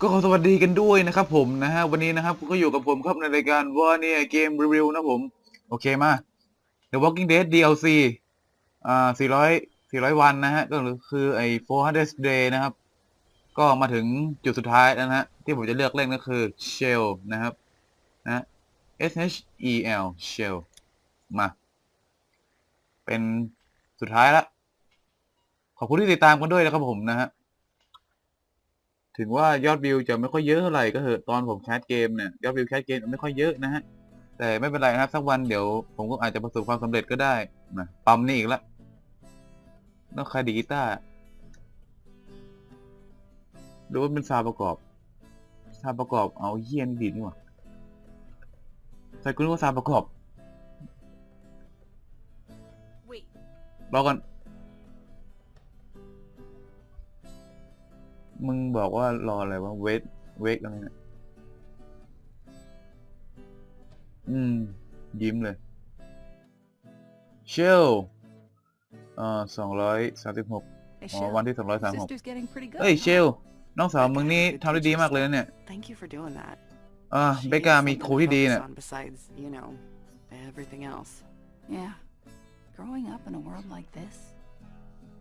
ก็ขอสวัสดีกันด้วยนะครับผมนะฮะวันนี้นะครับก็อยู่กับผมครับในรายการว่าเนี่ยเกมรีวิวนะผม โอเคมา t h วอ a l กิ้งเดย d ด l c อ่าสสี่ร้อยี่ร้อยวันนะฮะก็คือไอ้โฟร์ฮันะครับ ก็มาถึงจุดสุดท้ายนะฮะที่ผมจะเลือกเล่นก็คือเชลนะครับนะ S H E L เชลมา เป็นสุดท้ายละ ขอบคุณที่ติดตามกันด้วยนะครับผมนะฮะถึงว่ายอดวิวจะ ไม่ค่อยเยอะเท่าไหร่ก็เถอะตอนผมแคสเกมเนี่ยยอดวิวแคสเกมไม่ค่อยเยอะนะฮะ แต่ไม่เป็นไรนะครับสักวันเดี๋ยว ผมก็อาจจะประสบความสำเร็จก็ได้นะปั๊มนี่อีกละนอกคาดีกีตาร์ดูว่าเป็นซาประกอบซาประกอบเอาเยียนดีนี่หว่าใส่คุณว่าซาประกอบรอก่อนมึงบอกว่ารออะไรวะเวท เวทอะไรเนี่ย อืม ยิ้มเลยเชลเอ่สองร้อยสามสิบหกอวันที่สองร้อยสามหกเฮ้ยเชลน้องสาวมึงนี่ทำได้ดีมากเลยนะเนี่ยอ่าเบกามีครูที่ดีเนี่ย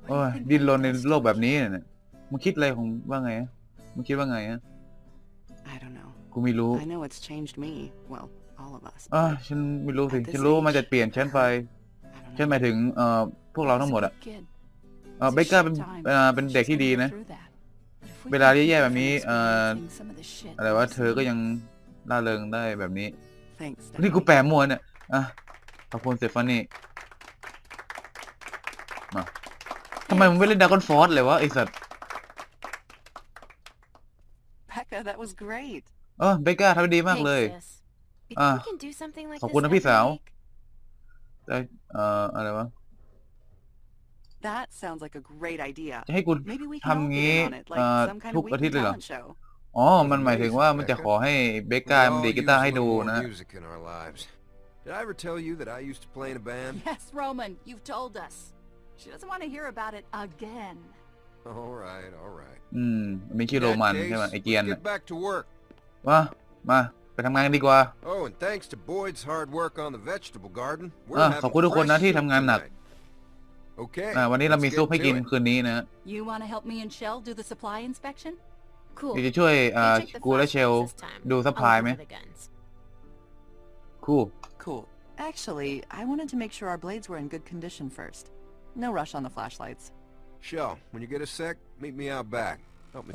โอ้ยดิ้นรนในโลกแบบนี้เนี่ยมึงคิดอะไรของว่าไงอะมึงคิดว่าไงอะ I don't know. กูไม่รู้ I know it's changed me. Well, all of us. อ่า ฉันไม่รู้สิฉันรู้ว่ามันจะเปลี่ยนฉันไป ฉันหมายถึงเอ่อพวกเราทั้งหมดอะเอ่อเบเกอร์เป็นเอ่อเป็นเด็กที่ดีนะ เวลาแย่ๆแบบนี้ เอ่อ อะไรว่าเธอก็ยังล่าเริงได้แบบนี้ นี่กูแปลมัวเนี่ยอ่ะ ขอบคุณเซฟานี่มาทำไมมึงไม่เล่นดากอนฟอร์สเลยวะไอสัตว์ Becca. That was great. เออเบคก้าทำได้ดีมากเลย Thanks, sis. You think Ah. we can do something like ขอบ this คุณนะพี่ every สาว week? ได้เอ่ออะไรวะ That sounds like a great idea. Maybe we can all get on it, like some kind of weekly talent show. อ๋อ music in our lives. Did I ever tell you that I used to play in a band? Yes, Roman, you've told us. She doesn't want to hear about it again. All right, all right. อืมมันเป็นชื่อโรมันใช่ไหมไอเกียน hmm, get น่ะ back to work. Oh, and thanks to Boyd's hard work on the vegetable garden, we're อ่ะ ah, having ขอบคุณทุกคนนะ fresh Okay. Ah, to You want to help me and Shell do the supply inspection? Cool. จะช่วยอ่า You Cool. Actually, I wanted to make sure our blades were in good condition first. No rush on the flashlights. เชลวันนี้เกิดสักมีมีอาบัก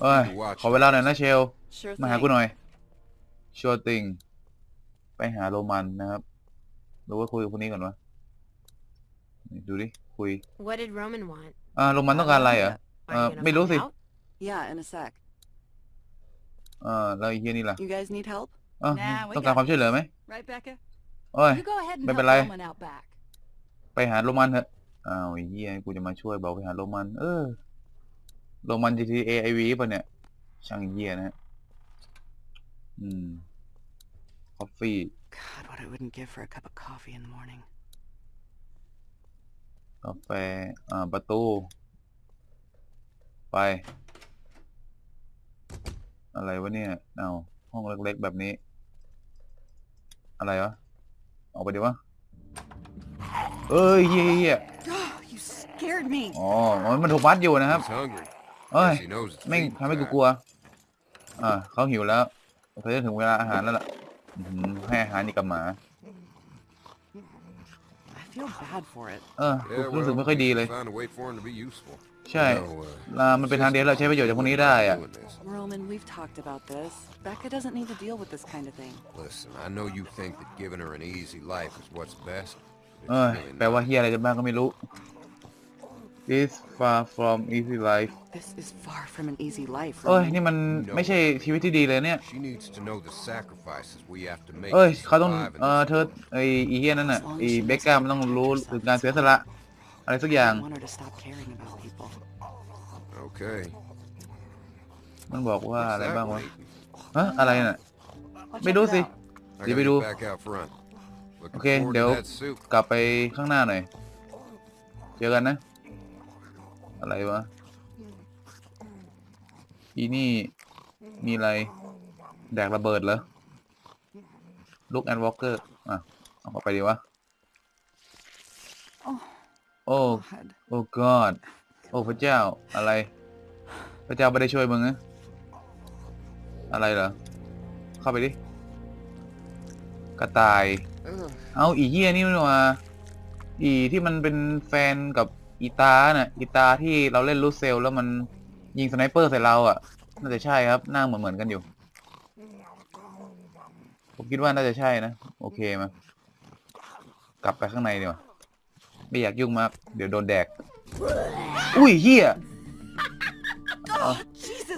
เอ้ยขอเวลาหน่อยนะเชลมาหากูหน่อยชัวติงไปหาโรมันนะครับหรือว่าคุยกับคนนี้ก่อนวะดูดิคุย What did Roman want? อ่าโรมันต้องการอะไรอ่ะเอ่อไม่รู้สิ Yeah in a sec อ่าแล้วเฮียนี่ล่ะ You guys need help? อ่าต้องการความช่วยเหลือไหมโอ้ยไม่เป็นไรไปหาโรมันเถอะอ้าวไอ้เหี้ยกูจะมาช่วยบอกไปหาโรมัน เออโรมัน GTA วีป่ะเนี่ย ช่างเหี้ยนะฮะอืมกาแฟ God what I wouldn't give for a cup of coffee in the morning กาแฟอ่าประตู ไป อะไรวะเนี่ยเอาห้องเล็กๆแบบนี้ อะไรวะออกไปดีวะเอ้ยเยียอ๋อ มันถูกมัดอยู่นะครับเฮ้ย ไม่ทำให้กูกลัวอ่าเขาหิวแล้วเขาถึงเวลาอาหารแล้วล่ะให้อาหารนี่กับหมาเออรู้สึกไม่ค่อยดีเลย ใช่ลามันเป็นทางเดียวเราใช้ประโยชน์จากพวกนี้ได้อะ r เอ้ยแปลว่าเฮียอะไรกันบ้างก็ไม่รู้ This far from easy life This is far from an easy life เอ้ยนี่มันไม่ใช่ชีวิตที่ดีเลยเนี่ยเอ้ยเขาต้องเอ่อเธอไอเฮียนั่นน่ะไอเบคก้ามันต้องรู้ถึงการเสียสละอะไรสักอย่าง มันบอกว่าอะไรบ้างวะฮะอะไรน่ะ ไม่รู้สิเดี๋ยวไปดูโอเค เดี๋ยว กลับไปข้างหน้าหน่อย เจอกันนะ อะไรวะอีนี่มีอะไร แดกระเบิดเหรอลูกแอนวอลเกอร์ อ่ะ เอาาไปดีวะ โอ้ โอ้กอดโอ้ พระเจ้า อะไร พระเจ้าไม่ได้ช่วยมึงนะอะไรเหรอ เข้าไปดิ กระต่ายเอาอีเยี้ยนี่มันว่าอีที่มันเป็นแฟนกับอีตาเน่ะอีตาที่เราเล่นรูเซลแล้วมันยิงสไนเปอร์ใส่เราอ่ะ น่าจะใช่ครับ หน้าเหมือนเหมือนกันอยู่ ผมคิดว่าน่าจะใช่นะโอเคมากลับไปข้างในดีกว่าไม่อยากยุ่งมาก เดี๋ยวโดนแดกอุ้ยเฮีย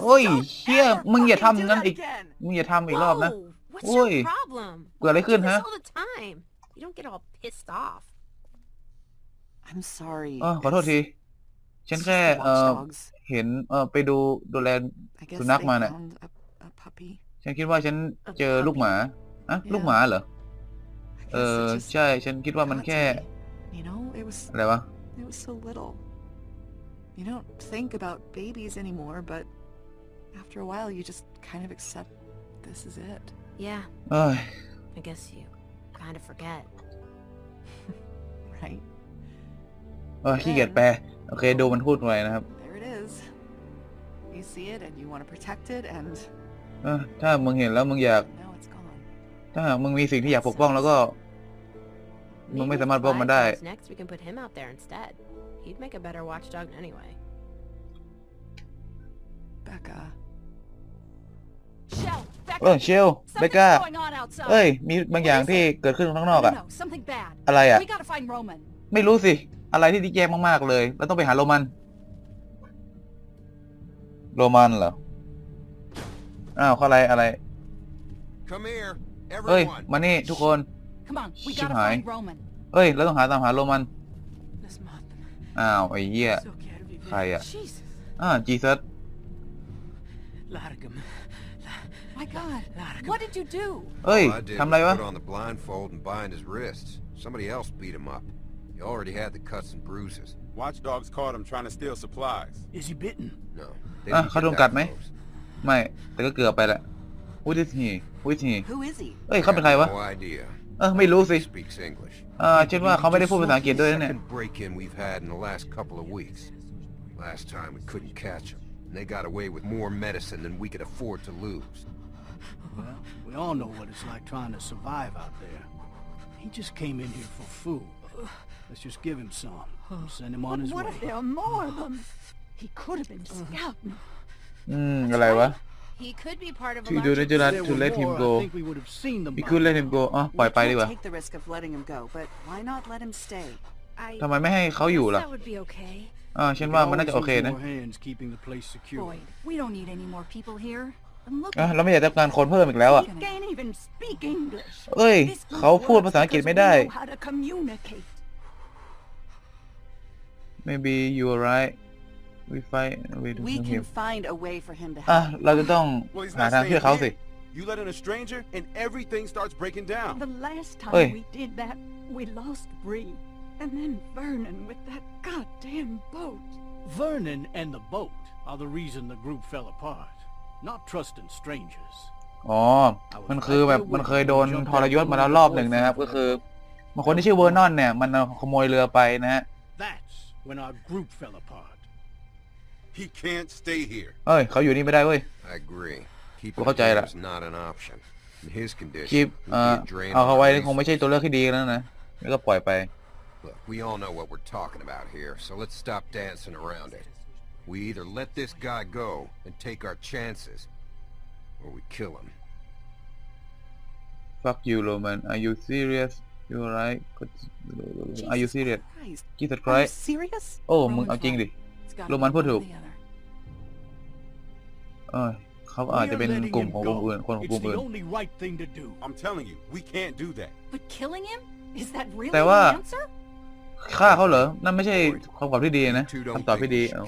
โอ้ยเฮียมึงอย่าทำงั้นอีกมึงอย่าทำอีกรอบนะโอ้ย เกิดอะไรขึ้นฮะ time. You don't get all pissed off. I'm sorry. เออขอโทษทีฉันแค่ ah, um, I puppy. it uh, You know, it was อะไรวะ so little. You don't think about babies anymore, but after a while, you just kind of accept this is it. Yeah, I guess you kind of forget. right? เออขี้เกียจแปลโอเคดูมันพูดไว้นะครับ There it is. You see it and you want to protect it and เออถ้ามึงเห็นแล้วมึงอยาก o w i o n e ถ้าหากมึงมีสิ่งที่อยากปกป้องแล้วก็มึง m a y e ไม่สามารถป้องมันได้ c l i v Next, we can put him out there instead. He'd make a better watchdog anyway. Becca. Shell, เออเชลเบก้าเอ้ยมีบางอย่างที่เกิดขึ้นข้างนอกอะอะไรอะไม่รู้สิอะไรที่ดีแย่มาก ๆ เลย แล้วต้องไปหาโรมัน โรมันเหรออ้าวเขาอะไรอะไรเอ้ยมานี่ ทุกคนชิบหายเอ้ยเราต้องหาตามหาโรมัน อ้าว ไอ้เหี้ยใครอะอ่าจีซัส My God, what did you do? All I did was put on the blindfold and bind his wrists. Somebody else beat him up. He already had the cuts and bruises. Watchdogs caught him trying to steal supplies. Is he bitten? No. they Ah, didn't get that เขาโดนกัดไหม? close. ไม่แต่ก็เกือบไปละ Who he Who is he Who is he? เอ้ย I เขาเป็น have No idea. เออไม่รู้สิ ah, Speaks English. เออคิดว่าเขาไม่ได้พูดภาษาอังกฤษด้วยนะเนี่ย ah, Second break-in we've had in the last couple of weeks. Last time we couldn't catch them, and they got away with more medicine than we could afford to lose. Well, we all know what it's like trying to survive out there. He just came in here for food. Let's just give him some. We'll send him on his what way. What if there are more of them? He could have been scouting. Hmm, อะไรวะ He could be part of a do not to let him go. You could let him go. อ๋อปล่อยไปดีกว่า ah, take the risk of letting him go, but why not let him stay? ทำไมไม่ให้เขาอยู่ล่ะอ่าฉันว่ามันน่าจะโอเคนะ ah, Boy, we don't need any more people here i can't even speak English. เอ้ยเขาพูดภาษาอังกฤษไม่ได้ maybe you are right we find we do can find a way for him to ah, help. You let in a stranger, and everything starts breaking The last time we did that, we lost Bree, and then Vernon with that goddamn boat. Vernon and the boat are the reason the group fell apart. not t r u อ๋อมันคือแบบมันเคยโดนทรยศมาแล้วรอบหนึ่งนะครับก็คือมันคนที่ชื่อเวอร์นอนเนี่ยมันขโมยเรือไปนะฮะเฮ้ยเขาอยู่นี่ไม่ได้เว้ยผมเข้าใจละคีบเอเอาเขาไว้คงไม่ใช่ตัวเลือกที่ดีแล้วนะแล้วก็ปล่อยไป Look, we all know what we're talking about here, so let's stop dancing around it. We either let this guy go and take our chances, or we kill him. Fuck you, Roman. Are you serious? You alright? Are you serious? Jesus Christ. Serious? Oh มึงเอาจริงดิโ o m a n พูดถูกเออเขาอาจจะเป็นกลุ่มของกลอื่นคนของกลุ่มอื่น I'm telling you, we can't do that. But killing him? Is that really the answer? ฆ่าเขาเหรอนั่นไม่ใช่คำตอบที่ดีนะคำตอบที่ดีเอา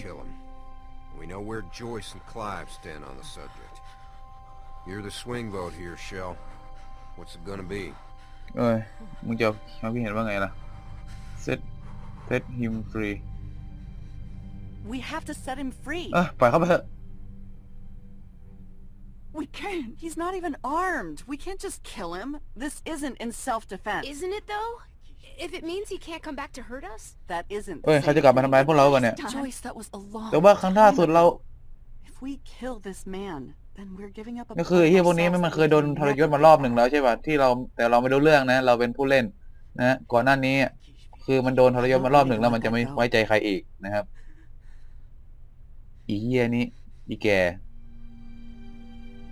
You know where Joyce and Clive stand on the subject. You're the swing vote here, Shell. What's it gonna be? Rồi, muốn cho nó biết hiện ngay set set him free. We have to set him free. Ah, phải không ạ? We can't. He's not even armed. We can't just kill him. This isn't in self-defense. Isn't it though? If it means he can't come back to hurt us, that isn't. เฮ้ยเขาจะกลับมาทำร้ายพวกเรากันเนี่ย Joyce, that was a long. แต่ว่าครั้งล่าสุดเรา If we kill this man, then we're giving up. ก็คือไอ้เฮียพวกนี้ไม่มันเคยโดนทรยศมารอบหนึ่งแล้วใช่ป่ะที่เราแต่เราไม่รู้เรื่องนะ เราเป็นผู้เล่นนะก่อนหน้านี้ คือมันโดนทรยศมารอบหนึ่งแล้ว มันจะไม่ไว้ใจใครอีกนะครับอีเฮียนี้อีแก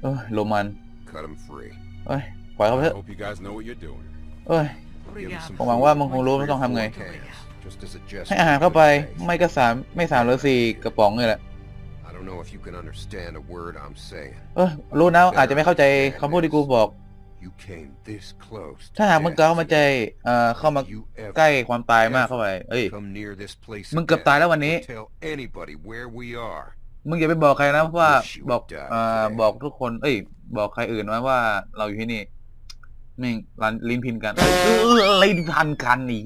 เอ้ยโรมันเอ้ยปล่อยเขาไปเถอะเอ้ยผมหวังว่ามึงคงรู้ว่าต้องทำไงให้อาหารเข้าไปไม่ก็สามไม่สามหรือสี่กระป๋องเลยแหละเออรู้นะอาจจะไม่เข้าใจคำพูดที่กูบอก ถ้าหากมึงเข้ามาใจเอ่อเข้ามาใกล้ความตายมากเข้าไปเอ้ยมึงเกือบตายแล้ววันนี้ มึงอย่าไปบอกใครนะว่าบอกเอ่อบอกทุกคนเอ้ยบอกใครอื่นนาว่าเราอยู่ที่นี่ม่งรันลิ้นพินกันอลิ้นพันกันหนี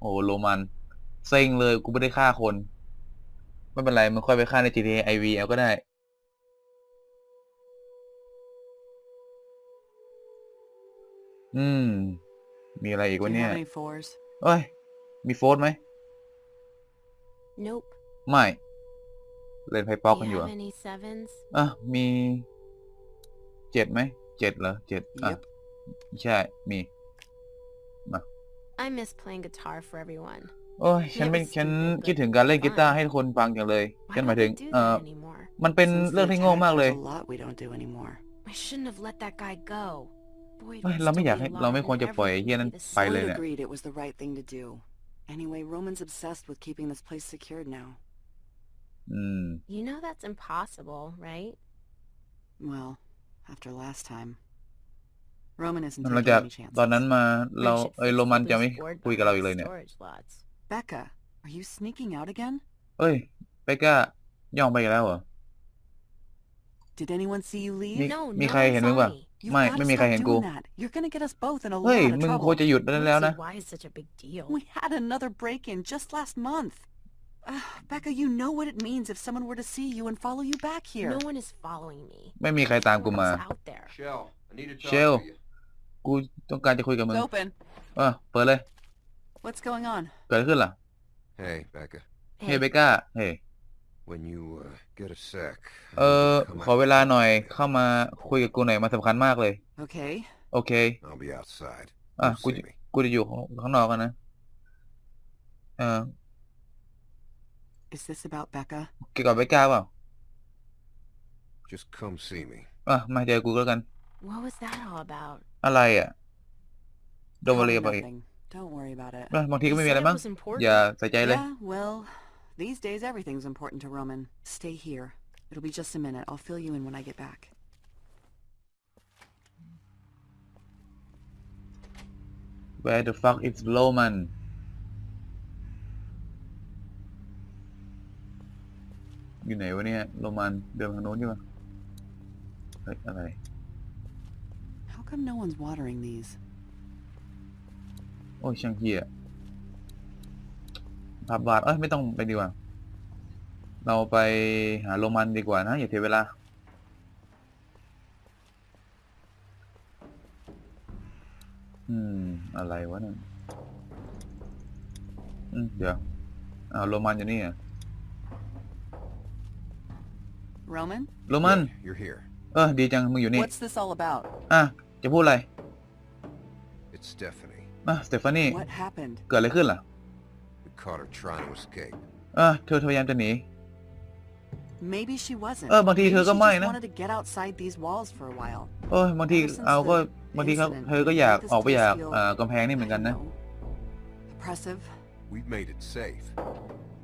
โอ้โรมัน เซ็งเลย กูไม่ได้ฆ่าคน ไม่เป็นไรมันค่อยไปฆ่าใน GTA IVL ก็ได้ อืม มีอะไรอีกวะเนี่ยเอ้ย มีโฟร์ไหมไม่ เล่นไพ่ป๊อกกันอยู่อ่ะมีจ็ดไหมเจ็ดเหรอเจ็ดอ่ะใช่ มีมา I miss playing guitar for everyone โอ้ยฉันเป็นฉันคิดถึงการเล่นกีตาร์ให้คนฟังอย่างเลยฉันหมายถึงเอ่อมันเป็นเรื่องที่โง่มากเลยเราไม่อยากให้เราไม่ควรจะปล่อยเฮียนั้นไปเลยเนี่ยอืม w a y Roman's obsessed with keeping t h after last time. Roman isn't taking any chances. นั้นมาเราเอยโรมันจะไม่คุยกับเราอีกเลยเนี่ย eh, Becca, are you sneaking out again? เอ้ยเบคก้าย่องไปอีกแล้วเหรอ Did anyone see you leave? มี No, no, มีใครเห็นมึงป่ะ it's got gotta stop doing that. You're gonna get us both in a lot of trouble. ควรจะหยุดได้แล้วนะ Why is such a big deal? We had another break-in just last month. Uh, Becca, you know what it means if someone were to see you and follow you back here. No one is following me. ไม่มีใครตามกู s มา out there. Shell, I need to talk Shell. to you. กูต้องการจะคุยกับมึง open. เอะเปิดเลย What's going on? เกิดอะไรขึ้นล่ะ Hey, Becca. เ y b e ก้า hey When you uh, get a sec. เออขอเวลาหน่อยเข้ามาคุยกับกูหน่อยมันสำคัญมากเลย Okay. Okay. I'll be outside. อ่ะกูกูจะอยู่ข้างนอกกันนะ อ่า Is this about Becca? Kêu Just come see me. À, mày đều Google กัน What was that all about? อะไรอ่ะ Don't worry about it. Don't worry about it. อ่ะบางทีก็ You ไม่มี said Yeah, well, these days everything's important to Roman. Stay here. It'll be just a minute. I'll fill you in when I get back. Where the fuck is Roman อยู่ไหนวะเนี่ย โรมันเดินทางโน้นใช่หะเฮ้ยอะไร How come no one's watering these โอ้ยช่างเกี้ยภาพบาด เอ้ย ไม่ต้องไปดีกว่า เราไปหาโรมันดีกว่านะ อย่าเสียเวลา อืม อะไรวะเนี่ยอืมเดี๋ยวอ้าวโรมันอยู่นี่อ่ะ Roman โรมัน You're here. เออดีจังมึงอยู่นี่ What's this all about อ่ะจะพูดอะไร It's Stephanie. มาสเตฟานี่ What happened เกิดอะไรขึ้นล่ะ We caught her trying to escape. เออเธอพยายามจะหนี Maybe she wasn't เออบางที Maybe เธอก็ she ไม่ just นะ wanted to get outside these walls for a while เออบางทีเอาก็บางทีเขาเธอก็อยากออกไปจากอ่ากำแพงนี่เหมือนกันนะ Oppressive We've made it safe.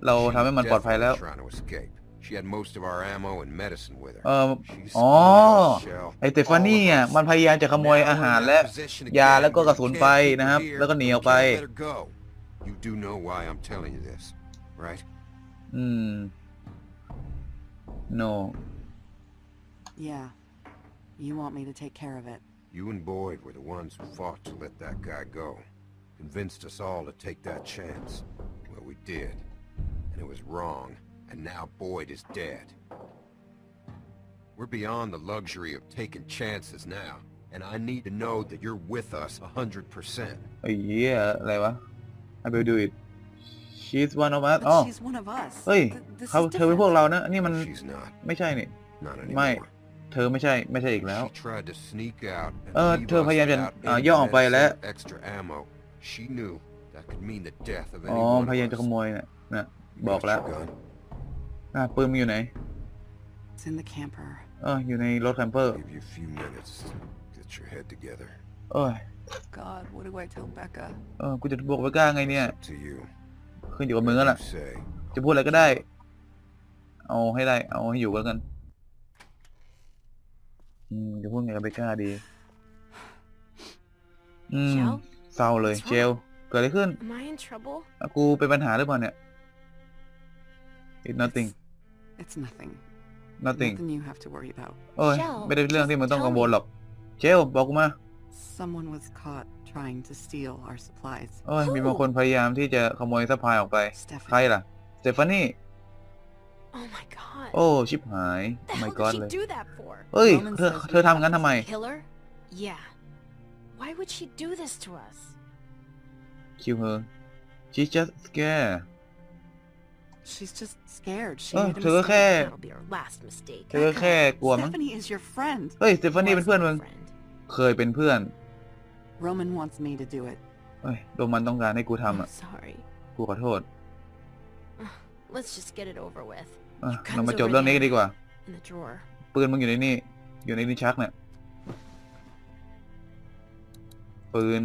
เรา She ทำ was ให้มันปลอดภัยแล้ว definitely Trying to escape. She had most of our ammo and medicine with her. เออ um, She อ๋อ split our shell, ไอเตฟานี่อ่ะ all of us. มันพยายามจะขโมย Now we're her let her go. You do know why I'm telling you this, right? อืม hmm. no Yeah. You want me to take care of it. You and Boyd were the ones who fought to let that guy go. Convinced us all to take that chance. Well, we did. And it was wrong and now Boyd is dead. We're beyond the luxury of taking chances now, and I need to know that you're with us 100%. yeah, อะไรวะ I will do it. She's one of us. Oh. She's one of us. เฮ้ยเขาเธอเป็นพวกเรานะนี่มัน She's not. ไม่ใช่นี่ Not ไม่ anymore. เธอไม่ใช่ไม่ใช่อีกแล้ว She tried to sneak out and เออ leave เธอพยายามจะ us อ่า without ย่อออก any extra ammo. She knew that could mean the death of อ๋ any อ one พยายามอ่าปืนมันอยู่ไหนเอออยู่ในรถแคมเปอร์เออ g เออกูจะบอกไว้ก้าไงเนี่ย ขึ้นอยู่กับมึงแล้วล่ะจะพูดอะไรก็ได้ เอาให้ได้ เอาให้อยู่กันกันอืมจะพูดไงกับเบก้าดีอืมเศร้าเลย เจล เกิดอะไรขึ้น กูเป็นปัญหาหรือเปล่าเนี่ย it's nothing It's nothing. Nothing. Nothing you have to worry about. โอ้ย h e l l ไม่ได้เรื่องที่มึงต้อง just กังวลหรอกเจลบอกกูมา Someone was caught trying to steal our supplies. โอ้ยมีบางคนพยายามที่จะขโมยสะพายออกไปใครล่ะสเตฟานี่ Oh my god. โอ้ชิบหาย What the hell กอด did เล she ย do that for? เอ้ย Roman เธอ says we เธอทำงั้นทำไม Kill her? Yeah. Why would she do this to us? kill her she s just scared She's just scared. She เออ made a เธอก็แค่ mistake. That'll be her last mistake. เธอก็แค่กลัวมั้ง Stephanie is your friend. เฮ้ยสเตฟานีเป็นเพื่อนมึง Friend. เคยเป็นเพื่อน Roman wants me to do it. เฮ้ยโดมันต้องการให้กูทำ I'm อ่ะ sorry. กูขอโทษ Let's just get it over with. อ่ะเรามาจบเรื่องนี้กันดีกว่า In the drawer. ปืนมึงอยู่ในนี่อยู่ในลิ้นชักเนี่ยปืน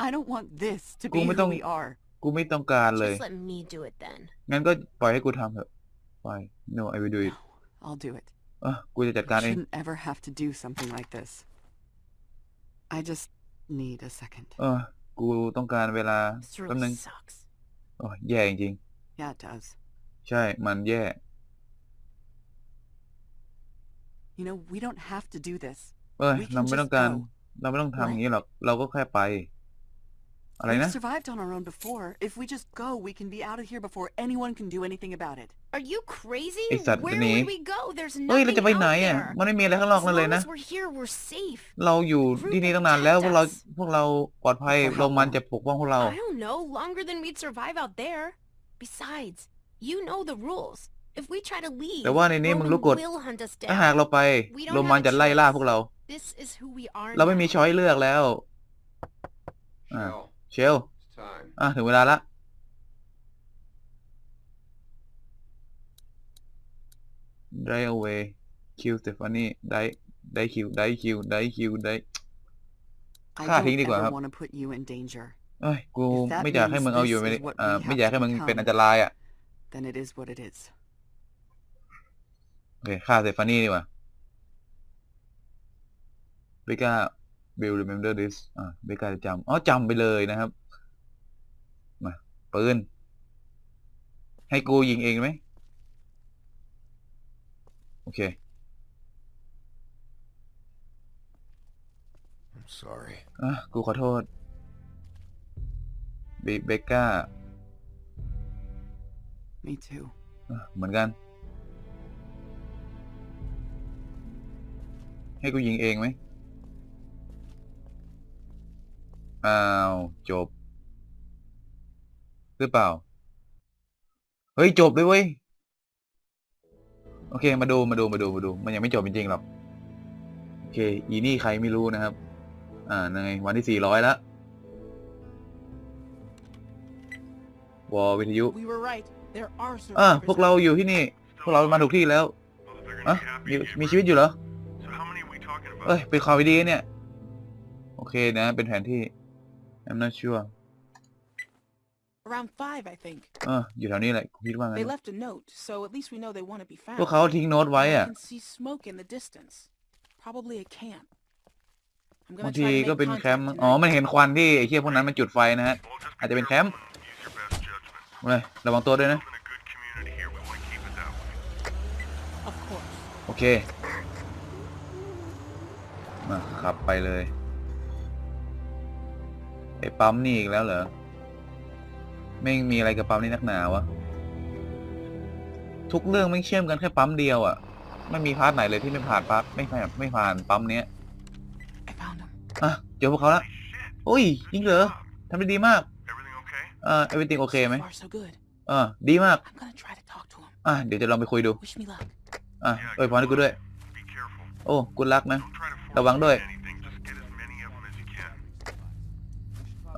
I don't want this to be who we are. กูไม่ต้องการเลย Just let me do it then. งั้นก็ปล่อยให้กูทำเถอะ Fine. no I will do it No, I'll do it. เออกูจะจัดการเอง shouldn't ever have to do something like this. I just need a second. เออกูต้องการเวลา This แป๊บนึ r ง s u โอ้แย่จริงๆ Yeah, it does. ใช่ มันแย่ You know, we don't have to do this. เอ้ยเราไม่ต้องการเราไม่ต้องทำอย่างนี้หรอกเราก็แค่ไปอะไรนะ w e survived on our own before. If we just go, we can be out of here before anyone can do anything about it. Are you crazy? Where would we go? There's เฮ้ย nothing เฮ้ยเราจะไปไหนอ่ะมันไม่มีอะไรข้างนอกเลยนะ as we're here, we're safe. เราอยู่ที่นี่ตั้งนานแล้วพวกเราพวกเราปลอดภัยโรมันจะปกป้องพวกเรา I don't know, longer than we'd survive out there. Besides, you know the rules. If we try to leave, แต่ว่าในนี้มึงรู้กฎถ้าหากเราไปโรมันจะไล่ล่า พวกเรา This is who we are. เราไม่มีช้อยเลือกแล้วอ่าเชลอ่ะถึงเวลาละไดเอาเวคิวสเตฟานี่ได้ได้คิวได้คิวได้คิวได้ฆ่าทิ้งดีกว่าครับ เอ้ย กูไม่อยากให้มึงเอาอยู่ไม่อ่ยากให้มึงเป็นอันตรายอ่ะโอเคฆ่าสเตฟานี่ดีกว่าไปก้า will remember this อ่าไม่กล้าจำอ๋อจำไปเลยนะครับ มา ปืน ให้กูยิงเองไหมโอเค I'm sorry อ่ะกูขอโทษ เบก้า Me too เหมือนกัน ให้กูยิงเองไหมอ้าวจบ หรือเปล่า เฮ้ย จบเลยเว้ยโอเค มาดูมาดูมาดูมาดูมันยังไม่จบจริงๆหรอกโอเคอีนี่ใครไม่รู้นะครับ อ่าในวันที่สี่ร้อยแล้ววอวิทยุอ่าพวกเราอยู่ที่นี่ พวกเรามาถูกที่แล้วอะมีมีชีวิตอยู่เหรอเอ้ย เป็นข่าวดีเนี่ย โอเคนะ เป็นแผนที่ I'm not sure. Around five, I think. Ah, อยู่แถวนี้แหละคิดว่าง They left a note, so at least we know they want to be found. พวกเขาทิ้งโน้ตไว้อะ Can see smoke in the distance. Probably a camp. บางทีก็เป็นแคมป์ อ๋อ มันเห็นควันที่ไอ้เชี่ยพวกนั้นมันจุดไฟนะฮะ อาจจะเป็นแคมป์ มาระวังตัวด้วยนะ โอเค มาขับไปเลยไอ้ปั๊มนี่อีกแล้วเหรอไม่มีอะไรกับปั๊มนี่นักหนาวะ ทุกเรื่องไม่เชื่อมกันแค่ปั๊มเดียวอะ่ะ ไม่มีพาร์ทไหนเลยที่ไม่ผ่านปั๊ม ไม่ผ่าน ไม่ผ่านปั๊มเนี้ยอ่ะเจอพวกเขาละ โอ้ยยิงเหรอทำได้ดีมากอ่า everything โอเคไหมอ่าดีมากอ่ะเดี๋ยวจะลองไปคุยดูอ่ะเอ้ยพรให้กูด้วย โอ้กูรักนะ ระวังด้วย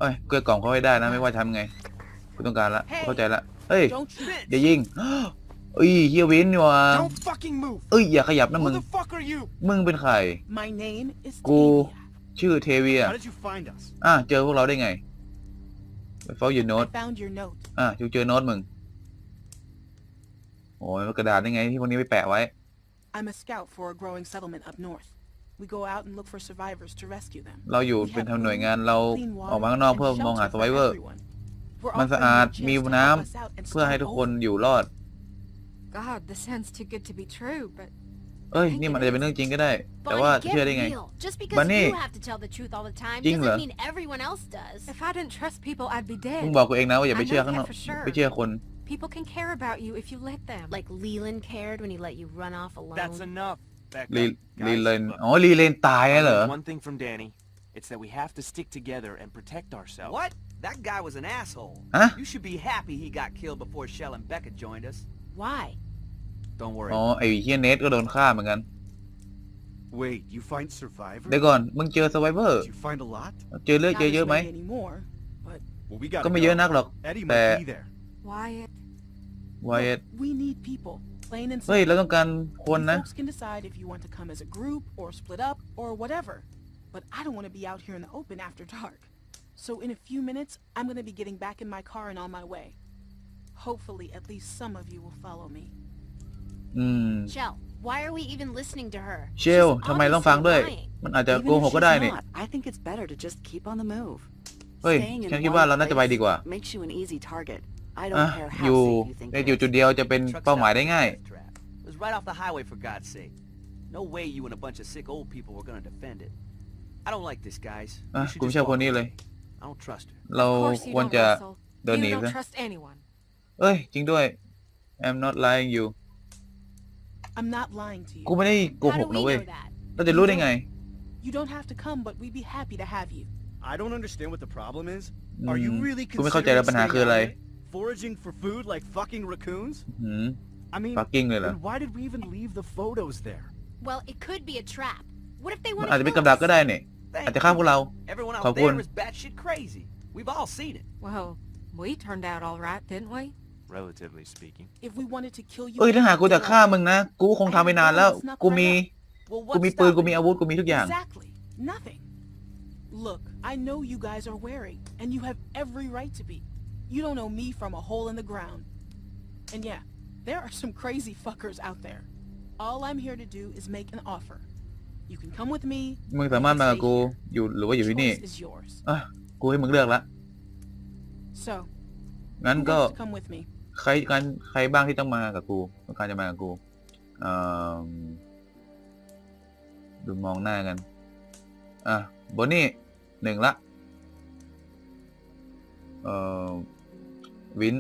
เอ้ยเกลี้ยกล่อมเขาให้ได้นะไม่ว่าทำไงกูต้องการละ เข้าใจละเฮ้ย อย่ายิงเอ้ยเฮียวินนี่ว่เอ้ยอย่าขยับนะ มึงมึงเป็นใครกูชื่อเทเวียอ่ะเจอพวกเราได้ไงเฝ้ายูโน้ตอ่ะจูเจอโน้ตมึง โอ้ยกระดาษได้ไงที่พวกนี้ไปแปะไว้ I'm a scout for a growing settlement up north. We go out and look for survivors to rescue them. เราอยู่เป็นทำหน่วยงานเราออกมาข้างนอกเพื่อมองหาสไวเวอร์มันสะอาดมีน้ำเพื่อให้ทุกคนอยู่รอด God this sounds too good to be true but เอ้ยนี่มันอาจจะเป็นเรื่องจริงก็ได้ แต่ว่าเชื่อได้ไงบันนี่จริงเหรอมึงบอกกูเองนะว่าอย่าไปเชื่อข้างนอกไปเชื่อคน People can care about you if you let them. Like Leland cared when he let you run off alone. That's enough. Oh, one thing from Danny. It's that we have to stick together and protect ourselves. What? That guy was an asshole. Huh? You should be happy he got killed before Shell and Becca joined us. Why? Don't worry. อ๋อไอ้เฮียเนทก็โดนฆ่าเหมือนกัน Wait, you find survivors? เดี๋ยวก่อนมึงเจอสไวเวอร์ Did you find a lot? เจอเลือด Not เจอเยอะ we got. Eddie might be there. Wyatt, ไวเอ we need people. เฮ้ยเราต้องการคนนะ Folks can decide if you want to come as a group or split up or whatever. But I don't want to be out here in the open after dark. So in a few minutes, I'm going to be getting back in my car and on my way. Hopefully, at least some of you will follow me. อืม hmm. Shell, why are we even listening to her? เชล She's Even I think it's better to just keep on the move. เฮ้ย makes you an easy target, อยู่ในอยู่จุดเดียวจะเป็นเป้าหมายได้ง่ายอะฉะนั้นคุณผู้ชมคนนี้เลย เราควรจะเดินหนีเลยเอ้ย จริงด้วย I'm not lying you กูไม่ได้โกหกนะเว้ย เราจะรู้ได้ไงกูไม่เข้าใจแล้วปัญหาคืออะไร foraging for food like fucking raccoons? Hmm. I mean, fucking then why did we even leave the photos there? Well, it could be a trap. What if they want to อาจจะเป็นกับดักก็ได้เนี่ยอาจจะฆ่าพวกเรา Everyone ขอบ out คุณ there is batshit crazy. We've all seen it. Well, we turned out all right, didn't we? Relatively speaking. If we wanted to kill you, เอ้ยถ้าหากกูจะฆ่ามึงนะกูคงทำไปนานแล้วกูมี Well, กู what's มีปืนกู stopping มีอาวุธกูมีทุกอย่าง Exactly. Nothing. Look, I know you guys are wary, and you have every right to be. You don't know me from a hole in the ground. And yeah, there are some crazy fuckers out there. All I'm here to do is make an offer. You can come with me. มึงสามารถมากับกูอยู่หรือว่าอยู่ที่นี่ Choice is yours. กูให้มึงเลือกละ. So, งั้น come with me? ใครการใครบ้างที่ต้องมากับกูต้องการจะมากับกูเอิ่มดูมองหน้ากัน อ่ะบอนนี่หนึ่งละเอ่อวิน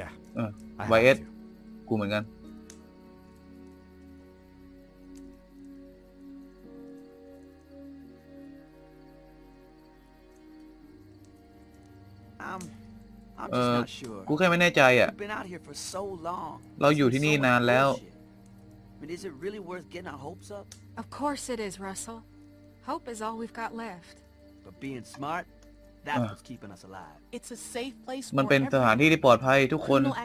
Yeah. เออ I have เอส to. กูเหมือนกัน I'm I'm just Uh, not sure. กูแค่ไม่แน่ใจอ่ะ We've been out here for so long. เราอยู่ที่นี่ So much นานแล้ว bullshit. I mean, is it really worth getting our hopes up? Of course it is, Russell. Hope is all we've got left. But being smart มันเป็นสถานที่ที่ปลอดภัยทุกคนเลยไ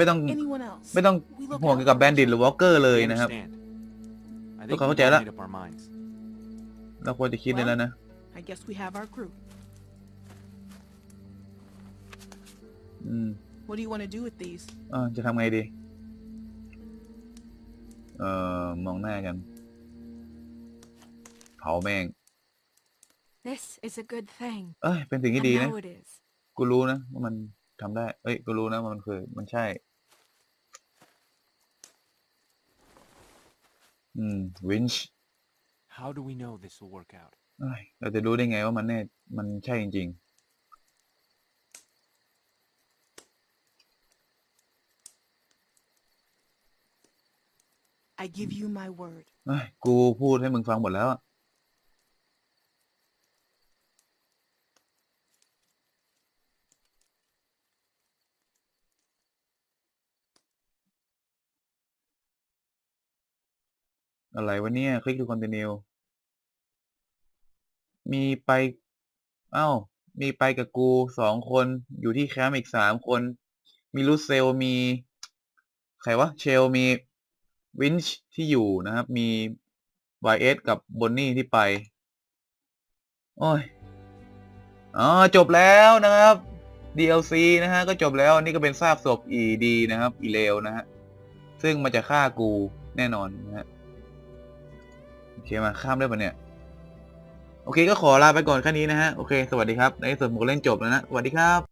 ม่ต้องไม่ต้องห่วงเกี่ยวกับแบนดิตหรือวอลเกอร์เลยนะครับพวกเขาเข้าใจแล้วเราควรจะคิดด้นั้นนะ I g อ่จะทำไงดี เอ่อ มองหน้ากันเผาแม่ง This is a good thing เอ้ยเป็นสิ่งที่ดีนะ กูรู้นะว่ามันทำได้เอ้ย กูรู้นะว่ามันคือมันใช่ อืมวินช์ How do we know this will work out เอ้ยเราจะรู้ได้ไงว่ามันแน่มันใช่จริงๆ I give you my word เอ้ยกูพูดให้มึงฟังหมดแล้วอะไรวะเนี่ย คลิกดูคอนตินิว มีไปเอา้า มีไปกับกูสองคน อยู่ที่แคมป์อีกสามคน มีลูเซลมี ใครวะเชลมี วินช์ที่อยู่นะครับ มีไวเอสกับบอนนี่ที่ไป โอ้ยอ๋อจบแล้วนะครับ DLC นะฮะ ก็จบแล้วนี่ก็เป็นซากศพอีดีนะครับอีเลวนะฮะ ซึ่งมันจะฆ่ากูแน่นอนนะฮะเคมาข้ามได้ปะเนี่ย โอเคก็ขอลาไปก่อนแค่นี้นะ ฮะ โอเค สวัสดี ครับ ในส่วนหมกเล่นจบแล้วนะ สวัสดี ครับ